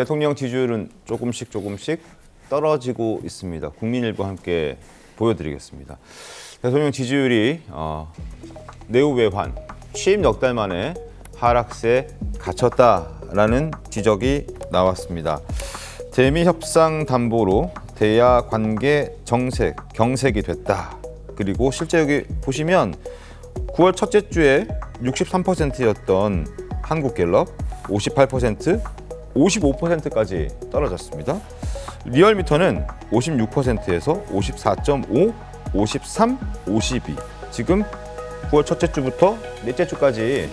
대통령 지지율은 조금씩 조금씩 떨어지고 있습니다. 국민일보 함께 보여드리겠습니다. 대통령 지지율이 어, 내후 외환 취임 넉 달 만에 하락세에 갇혔다라는 지적이 나왔습니다. 대미 협상 담보로 대야 관계 정색 경색이 됐다. 그리고 실제 여기 보시면 9월 첫째 주에 63%였던 한국갤럽 58%, 55%까지 떨어졌습니다. 리얼미터는 56%에서 54.5, 53, 52. 지금 9월 첫째 주부터 넷째 주까지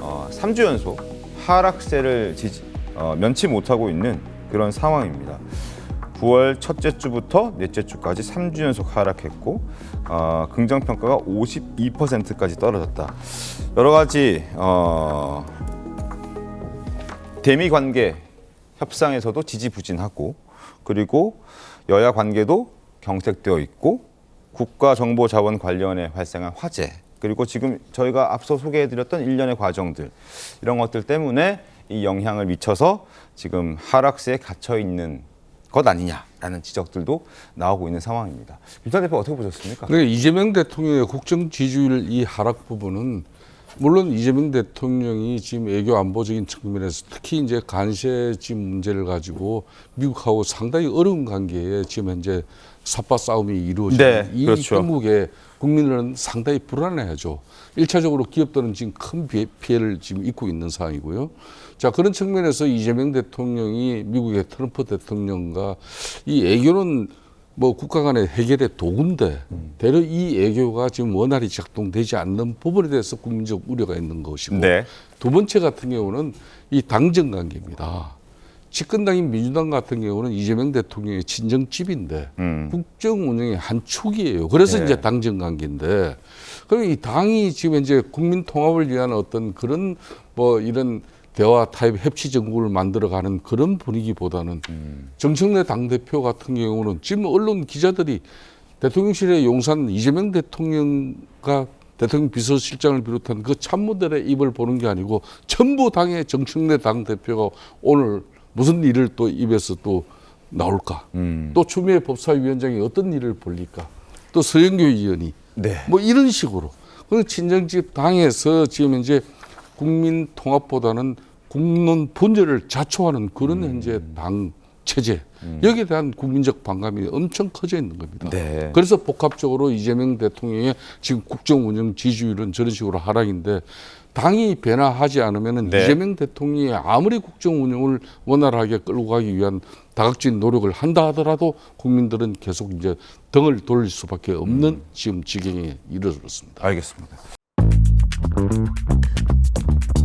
어, 3주 연속 하락세를 지지, 어, 면치 못하고 있는 그런 상황입니다. 9월 첫째 주부터 넷째 주까지 3주 연속 하락했고 어, 긍정 평가가 52%까지 떨어졌다. 여러 가지 어, 대미 관계 협상에서도 지지부진하고 그리고 여야 관계도 경색되어 있고 국가정보자원 관련해 발생한 화재 그리고 지금 저희가 앞서 소개해드렸던 일련의 과정들 이런 것들 때문에 이 영향을 미쳐서 지금 하락세에 갇혀 있는 것 아니냐라는 지적들도 나오고 있는 상황입니다. 윤선 대표 어떻게 보셨습니까? 그러니까 이재명 대통령의 국정 지지율 이 하락 부분은 물론 이재명 대통령이 지금 외교 안보적인 측면에서 특히 이제 간세지 문제를 가지고 미국하고 상당히 어려운 관계에 지금 현재 삿바 싸움이 이루어지는 네, 이 그렇죠. 형국에 국민들은 상당히 불안해하죠. 일차적으로 기업들은 지금 큰 피해- 피해를 지금 입고 있는 상황이고요. 자 그런 측면에서 이재명 대통령이 미국의 트럼프 대통령과 이 애교는 뭐 국가 간의 해결의 도구인데 대려 이 애교가 지금 원활히 작동되지 않는 부분에 대해서 국민적 우려가 있는 것이고 네. 두 번째 같은 경우는 이 당정 관계입니다. 집권당인 민주당 같은 경우는 이재명 대통령의 친정집인데 음. 국정 운영의 한 축이에요. 그래서 네. 이제 당정 관계인데 그럼 이 당이 지금 이제 국민 통합을 위한 어떤 그런 뭐 이런 대화 타입 협치 정국을 만들어가는 그런 분위기보다는 정청래 당 대표 같은 경우는 지금 언론 기자들이 대통령실의 용산 이재명 대통령과 대통령 비서실장을 비롯한 그 참모들의 입을 보는 게 아니고 전부 당의 정청래 당 대표가 오늘 무슨 일을 또 입에서 또 나올까? 음. 또 추미애 법사위원장이 어떤 일을 벌릴까? 또 서영교 의원이 네. 뭐 이런 식으로. 그 친정집 당에서 지금 이제 국민 통합보다는 국론 분열을 자초하는 그런 현재 당 체제 여기에 대한 국민적 반감이 엄청 커져 있는 겁니다. 네. 그래서 복합적으로 이재명 대통령의 지금 국정 운영 지지율은 저런 식으로 하락인데 당이 변화하지 않으면은 네. 이재명 대통령이 아무리 국정 운영을 원활하게 끌고 가기 위한 다각적인 노력을 한다 하더라도 국민들은 계속 이제 등을 돌릴 수밖에 없는 지금 지경에 이르렀습니다. 알겠습니다. Thank you.